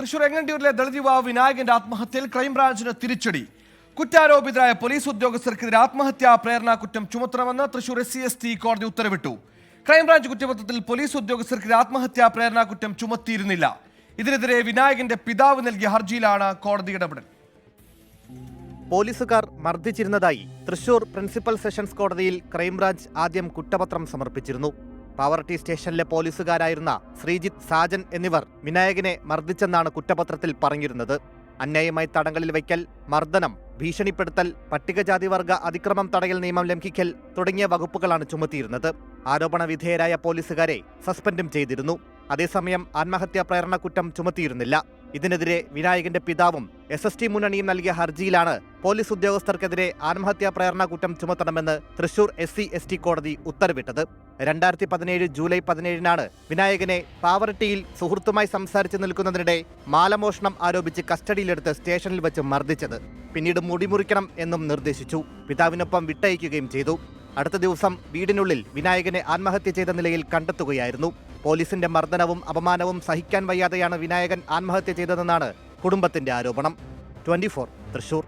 തൃശൂർ എങ്ങണ്ടിയൂരിലെ ദളിത് യുവാവ് വിനായകന്റെ ആത്മഹത്യയിൽ ക്രൈംബ്രാഞ്ചിന് തിരിച്ചടി. കുറ്റാരോപിതരായ പോലീസ് ഉദ്യോഗസ്ഥർക്കെതിരെ ആത്മഹത്യാ പ്രേരണ കുറ്റം ചുമത്തണമെന്ന് Thrissur S C S T കോടതി ഉത്തരവിട്ടു. ക്രൈംബ്രാഞ്ച് കുറ്റപത്രത്തിൽ പോലീസ് ഉദ്യോഗസ്ഥർക്കെതിരെ ആത്മഹത്യാ പ്രേരണ കുറ്റം ചുമത്തിയിരുന്നില്ല. ഇതിനെതിരെ വിനായകന്റെ പിതാവ് നൽകിയ ഹർജിയിലാണ് കോടതി ഇടപെടൽ. പോലീസുകാർ മർദ്ദിച്ചിരുന്നതായി തൃശൂർ പ്രിൻസിപ്പൽ സെഷൻസ് കോടതിയിൽ ക്രൈംബ്രാഞ്ച് ആദ്യം കുറ്റപത്രം സമർപ്പിച്ചിരുന്നു. പാവർട്ടി സ്റ്റേഷനിലെ പോലീസുകാരായിരുന്ന ശ്രീജിത്ത് സാജൻ എന്നിവർ വിനായകനെ മർദ്ദിച്ചെന്നാണ് കുറ്റപത്രത്തിൽ പറഞ്ഞിരുന്നത്. അന്യായമായി തടങ്കലിൽ വയ്ക്കൽ മർദ്ദനം ഭീഷണിപ്പെടുത്തൽ പട്ടികജാതി വർഗ അതിക്രമം തടയൽ നിയമം ലംഘിക്കൽ തുടങ്ങിയ വകുപ്പുകളാണ് ചുമത്തിയിരുന്നത്. ആരോപണ വിധേയരായ പോലീസുകാരെ സസ്പെൻഡും ചെയ്തിരുന്നു. അതേസമയം ആത്മഹത്യാ പ്രേരണ കുറ്റം ചുമത്തിയിരുന്നില്ല. ഇതിനെതിരെ വിനായകന്റെ പിതാവും എസ് എസ് ടി മുന്നണിയും നൽകിയ ഹർജിയിലാണ് പോലീസ് ഉദ്യോഗസ്ഥർക്കെതിരെ ആത്മഹത്യാ പ്രേരണ കുറ്റം ചുമത്തണമെന്ന് Thrissur S C S T കോടതി ഉത്തരവിട്ടത്. രണ്ടായിരത്തി പതിനേഴ് ജൂലൈ പതിനേഴിനാണ് വിനായകനെ പാവറട്ടിയിൽ സുഹൃത്തുമായി സംസാരിച്ച് നിൽക്കുന്നതിനിടെ മാലമോഷണം ആരോപിച്ച് കസ്റ്റഡിയിലെടുത്ത് സ്റ്റേഷനിൽ വെച്ച് മർദ്ദിച്ചത്. പിന്നീട് മുടിമുറിക്കണം എന്നും നിർദ്ദേശിച്ചു. പിതാവിനൊപ്പം വിട്ടയക്കുകയും ചെയ്തു. അടുത്ത ദിവസം വീടിനുള്ളിൽ വിനായകനെ ആത്മഹത്യ ചെയ്ത നിലയിൽ കണ്ടെത്തുകയായിരുന്നു. പോലീസിന്റെ മർദ്ദനവും അപമാനവും സഹിക്കാൻ വയ്യാതെയാണ് വിനായകൻ ആത്മഹത്യ ചെയ്തതെന്നാണ് കുടുംബത്തിന്റെ ആരോപണം. ട്വന്റി തൃശൂർ.